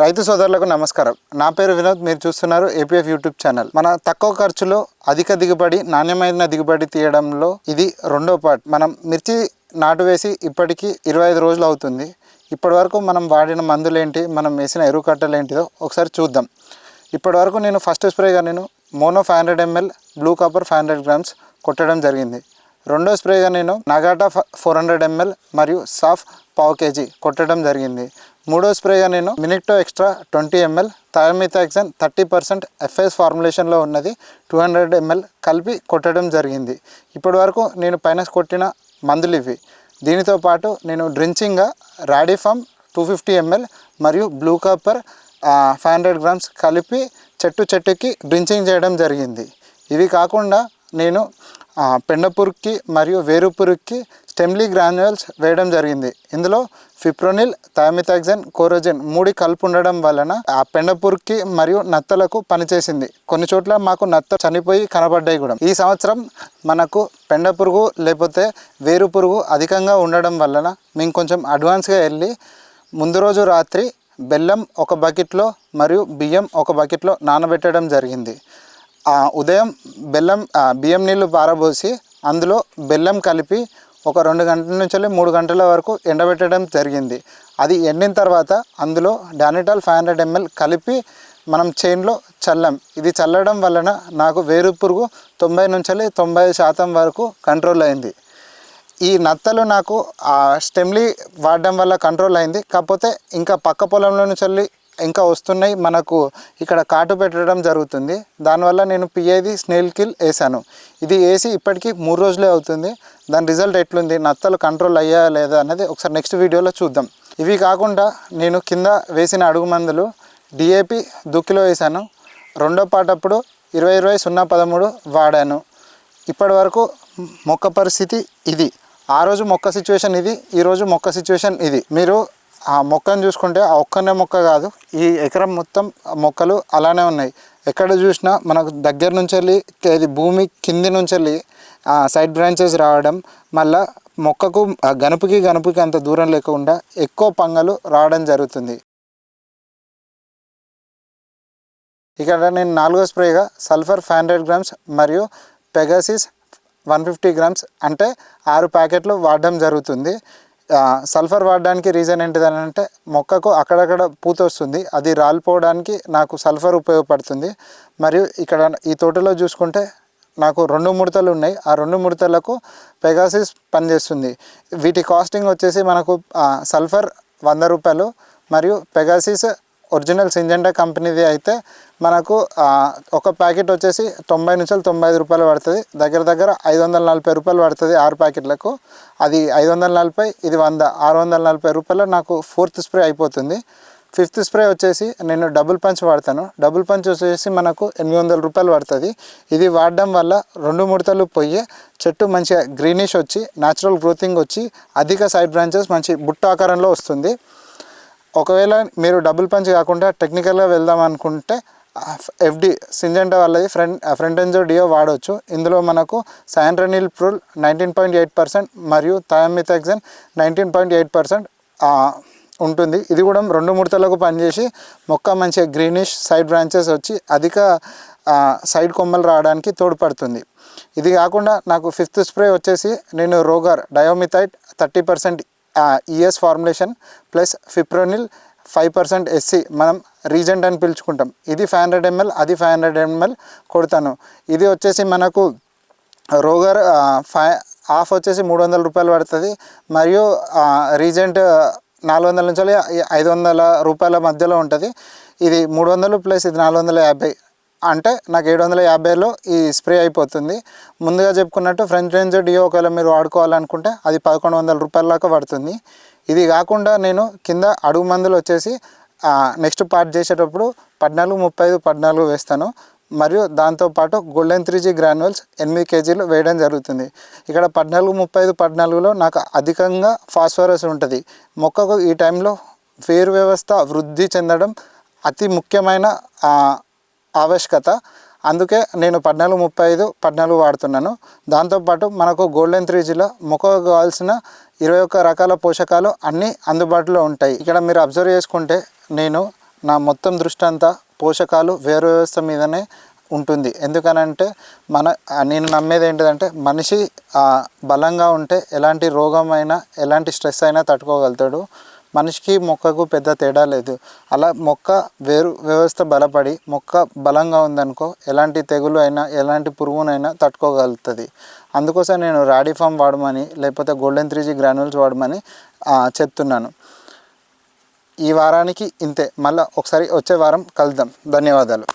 రైతు సోదరులకు నమస్కారం. నా పేరు వినోద్ మీరు చూస్తున్నారు ఏపీఎఫ్ యూట్యూబ్ ఛానల్. మన తక్కువ ఖర్చులో అధిక దిగుబడి నాణ్యమైన దిగుబడి తీయడంలో ఇది రెండో పార్ట్. మనం మిర్చి నాటు వేసి ఇప్పటికీ ఇరవై ఐదు రోజులు అవుతుంది. ఇప్పటి వరకు మనం వాడిన మందులేంటి మనం వేసిన ఎరువు కట్టలు ఏంటిదో ఒకసారి చూద్దాం. ఇప్పటి వరకు నేను ఫస్ట్ స్ప్రేగా నేను mono five hundred ML blue copper five hundred grams కొట్టడం జరిగింది. రెండో స్ప్రేగా నేను నగాటా ఫోర్ హండ్రెడ్ ఎంఎల్ మరియు సాఫ్ పావు కేజీ కొట్టడం జరిగింది. మూడో స్ప్రేగా నేను మినిక్టో extra twenty ML thiamethoxam thirty percent FS ఫార్ములేషన్లో ఉన్నది. టూ హండ్రెడ్ ఎంఎల్ కలిపి కొట్టడం జరిగింది. ఇప్పటి వరకు నేను పైన కొట్టిన మందులు ఇవి. దీనితో పాటు నేను డ్రించింగ్గా రాడిఫామ్ టూ ఫిఫ్టీ ఎంఎల్ మరియు blue copper five hundred grams కలిపి చెట్టు చెట్టుకి డ్రించింగ్ చేయడం జరిగింది. ఇవి కాకుండా నేను పెండపురుక్కి మరియు వేరుపురుక్కి స్టెమ్లీ గ్రాన్యువల్స్ వేయడం జరిగింది. ఇందులో ఫిప్రోనిల్ థయామిథాక్సన్ కోరోజెన్ మూడి కలుపు ఉండడం వలన ఆ పెండపురుక్కి మరియు నత్తలకు పనిచేసింది. కొన్ని చోట్ల మాకు నత్త చనిపోయి కనబడ్డాయి కూడా. ఈ సంవత్సరం మనకు పెండ పురుగు లేకపోతే వేరు పురుగు అధికంగా ఉండడం వలన మేము కొంచెం అడ్వాన్స్గా వెళ్ళి ముందు రోజు రాత్రి బెల్లం ఒక బకెట్లో మరియు బియ్యం ఒక బకెట్లో నానబెట్టడం జరిగింది. ఉదయం బెల్లం బియ్యం నీళ్ళు పారబోసి అందులో బెల్లం కలిపి ఒక రెండు గంటల నుంచి మూడు గంటల వరకు ఎండబెట్టడం జరిగింది. అది ఎండిన తర్వాత అందులో డానిటాల్ ఫైవ్ హండ్రెడ్ ఎంఎల్ కలిపి మనం చైన్లో చల్లాం. ఇది చల్లడం వలన నాకు వేరు పురుగు తొంభై నుంచి తొంభై శాతం వరకు కంట్రోల్ అయింది. ఈ నత్తలు నాకు స్టెమ్లీ వాడడం వల్ల కంట్రోల్ అయింది. కాకపోతే ఇంకా పక్క పొలంలో నుంచి ఇంకా వస్తున్నాయి. మనకు ఇక్కడ కాటు పెట్టడం జరుగుతుంది. దానివల్ల నేను పిఏది స్నేల్ కిల్ వేసాను ఇది వేసి ఇప్పటికీ మూడు రోజులే అవుతుంది. దాని రిజల్ట్ ఎట్లుంది? నత్తలు కంట్రోల్ అయ్యాయా లేదా అనేది ఒకసారి నెక్స్ట్ వీడియోలో చూద్దాం. ఇవి కాకుండా నేను కింద వేసిన అడుగు మందులు డిఏపి దుక్కిలో వేసాను రెండో పాటప్పుడు ఇరవై ఇరవై సున్నా పదమూడు వాడాను. ఇప్పటి వరకు మొక్క పరిస్థితి ఇది. ఆ రోజు మొక్క సిచ్యువేషన్ ఇది ఈరోజు మొక్క సిచ్యువేషన్ ఇది. మీరు ఆ మొక్కను చూసుకుంటే ఆ ఒక్కనే మొక్క కాదు ఈ ఎకరం మొత్తం మొక్కలు అలానే ఉన్నాయి. ఎక్కడ చూసినా మనకు దగ్గర నుంచి వెళ్ళి భూమి కింది నుంచి వెళ్ళి సైడ్ బ్రాంచెస్ రావడం మళ్ళా మొక్కకు ఆ గనుపుకి గనుపుకి అంత దూరం లేకుండా ఎక్కువ పంగలు రావడం జరుగుతుంది. ఇక్కడ నేను నాలుగో స్ప్రేగా సల్ఫర్ ఫైవ్ హండ్రెడ్ గ్రామ్స్ మరియు పెగాసిస్ వన్ ఫిఫ్టీ గ్రామ్స్ అంటే ఆరు ప్యాకెట్లు వాడడం జరుగుతుంది. సల్ఫర్ వాడడానికి రీజన్ ఏంటిదని అంటే మొక్కకు అక్కడక్కడ పూత వస్తుంది అది రాలిపోవడానికి నాకు సల్ఫర్ ఉపయోగపడుతుంది. మరియు ఇక్కడ ఈ తోటలో చూసుకుంటే నాకు రెండు ముడతలు ఉన్నాయి ఆ రెండు ముడతలకు పెగాసిస్ పనిచేస్తుంది. వీటి కాస్టింగ్ వచ్చేసి మనకు సల్ఫర్ వంద రూపాయలు మరియు పెగాసిస్ ఒరిజినల్ సింజెంటా కంపెనీది అయితే మనకు ఒక ప్యాకెట్ వచ్చేసి తొంభై నుంచి తొంభై ఐదు రూపాయలు పడుతుంది. దగ్గర దగ్గర ఐదు వందల నలభై రూపాయలు పడుతుంది ఆరు ప్యాకెట్లకు. అది ఐదు వందల నలభై ఇది వంద ఆరు వందల నలభై రూపాయలు నాకు ఫోర్త్ స్ప్రే అయిపోతుంది. ఫిఫ్త్ స్ప్రే వచ్చేసి నేను డబుల్ పంచ్ వాడతాను. డబుల్ పంచ్ వచ్చేసి మనకు ఎనిమిది వందల రూపాయలు పడుతుంది. ఇది వాడడం వల్ల రెండు ముడతలు పోయి చెట్టు మంచిగా గ్రీనిష్ వచ్చి న్యాచురల్ గ్రోతింగ్ వచ్చి అధిక సైడ్ బ్రాంచెస్ మంచి బుట్ట ఆకారంలో వస్తుంది. ఒకవేళ మీరు డబుల్ పంచ్ కాకుండా టెక్నికల్గా వెళ్దాం అనుకుంటే ఎఫ్డి సింజెంటా వాళ్ళది ఫ్రంట్ ఫ్రంట్ ఎంజో డియో వాడవచ్చు ఇందులో మనకు శాండ్రనిల్ ప్రూల్ నైన్టీన్ పాయింట్ ఎయిట్ పర్సెంట్ మరియు థయామిథాక్సిన్ నైన్టీన్ పాయింట్ ఎయిట్ పర్సెంట్ ఉంటుంది. ఇది కూడా రెండు ముడతలకు పనిచేసి మొక్క మంచిగా గ్రీనిష్ సైడ్ బ్రాంచెస్ వచ్చి అధిక సైడ్ కొమ్మలు రావడానికి తోడ్పడుతుంది. ఇది కాకుండా నాకు ఫిఫ్త్ స్ప్రే వచ్చేసి నేను Rogor dimethoate thirty percent ES formulation plus fipronil five percent SC మనం రీజెంట్ అని పిలుచుకుంటాం. ఇది ఫైవ్ హండ్రెడ్ ఎంఎల్ అది ఫైవ్ హండ్రెడ్ ఎంఎల్ కొడతాను. ఇది వచ్చేసి మనకు రోగర్ ఫైవ్ హాఫ్ వచ్చేసి మూడు వందల రూపాయలు పడుతుంది. మరియు రీజెంట్ నాలుగు వందల నుంచి ఐదు వందల రూపాయల మధ్యలో ఉంటుంది. ఇది మూడు వందలు ప్లస్ ఇది నాలుగు వందల యాభై. అంటే నాకు ఏడు వందల యాభైలో ఈ స్ప్రే అయిపోతుంది. ముందుగా చెప్పుకున్నట్టు ఫ్రెంచ్ రేంజ్ డియో ఒకవేళ మీరు వాడుకోవాలనుకుంటే అది పదకొండు వందల రూపాయల దాకా పడుతుంది. ఇది కాకుండా నేను కింద అడుగు మందులు వచ్చేసి నెక్స్ట్ పార్ట్ చేసేటప్పుడు పద్నాలుగు ముప్పై ఐదు పద్నాలుగు వేస్తాను. మరియు దాంతోపాటు గోల్డెన్ త్రీ జీ గ్రాన్యువల్స్ ఎనిమిది కేజీలు వేయడం జరుగుతుంది. ఇక్కడ పద్నాలుగు ముప్పై ఐదు పద్నాలుగులో నాకు అధికంగా ఫాస్ఫరస్ ఉంటుంది. మొక్కకు ఈ టైంలో వేరు వ్యవస్థ వృద్ధి చెందడం అతి ముఖ్యమైన ఆవశ్యకత. అందుకే నేను పద్నాలుగు ముప్పై ఐదు పద్నాలుగు వాడుతున్నాను. దాంతోపాటు మనకు గోల్డెన్ త్రీ జీలో మొక్కకు కావాల్సిన ఇరవై ఒక్క రకాల పోషకాలు అన్నీ అందుబాటులో ఉంటాయి. ఇక్కడ మీరు అబ్జర్వ్ చేసుకుంటే నేను నా మొత్తం దృష్టి అంతా పోషకాలు వేరు వ్యవస్థ మీదనే ఉంటుంది. ఎందుకనంటే మన నేను నమ్మేది ఏంటిదంటే మనిషి బలంగా ఉంటే ఎలాంటి రోగమైనా ఎలాంటి స్ట్రెస్ అయినా తట్టుకోగలుగుతాడు. మనిషికి మొక్కకు పెద్ద తేడా లేదు. అలా మొక్క వేరు వ్యవస్థ బలపడి మొక్క బలంగా ఉందనుకో ఎలాంటి తెగులు అయినా ఎలాంటి పురుగునైనా తట్టుకోగలుగుతుంది. అందుకోసం నేను రాడిఫామ్ వాడమని లేకపోతే గోల్డెన్ త్రీ జీ గ్రాన్యూల్స్ వాడమని చెప్తున్నాను. ఈ వారానికి ఇంతే. మళ్ళీ ఒకసారి వచ్చే వారం కలుద్దాం. ధన్యవాదాలు.